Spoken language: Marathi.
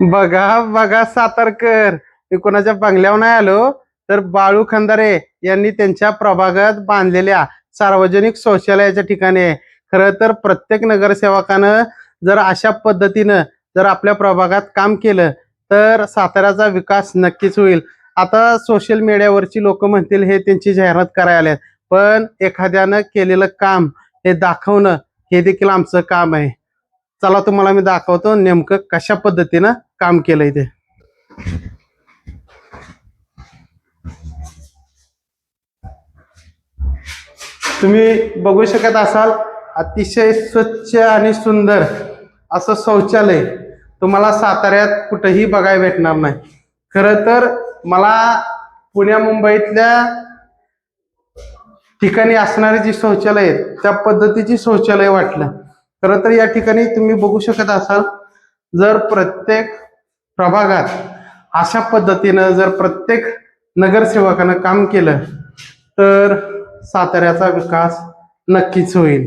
बघा बघा सातारकर. मी कोणाच्या बंगल्यावर नाही आलो तर बाळू खंदारे यांनी त्यांच्या प्रभागात बांधलेल्या सार्वजनिक शौचालयाच्या ठिकाणी आहे. खरं तर प्रत्येक नगरसेवकानं जर अशा पद्धतीनं जर आपल्या प्रभागात काम केलं तर साताऱ्याचा विकास नक्कीच होईल. आता सोशल मीडियावरची लोक म्हणतील हे त्यांची जाहिरात करायला आहेत पण एखाद्यानं केलेलं काम हे दाखवणं हे देखील आमचं काम आहे. चला तुम्हाला मी दाखवतो नेमकं कशा पद्धतीनं काम केलंय ते तुम्ही बघू शकत असाल अतिशय स्वच्छ आणि सुंदर असं शौचालय तुम्हाला साताऱ्यात कुठंही बघायला भेटणार नाही. खरं तर मला पुण्या मुंबईतल्या ठिकाणी असणारी जी शौचालय आहेत त्या पद्धतीची शौचालय वाटलं. खरं तर या ठिकाणी तुम्ही बघू शकत असाल जर प्रत्येक प्रभागात अशा पद्धतीनं जर प्रत्येक नगरसेवकानं काम केलं तर साताऱ्याचा विकास नक्कीच होईल.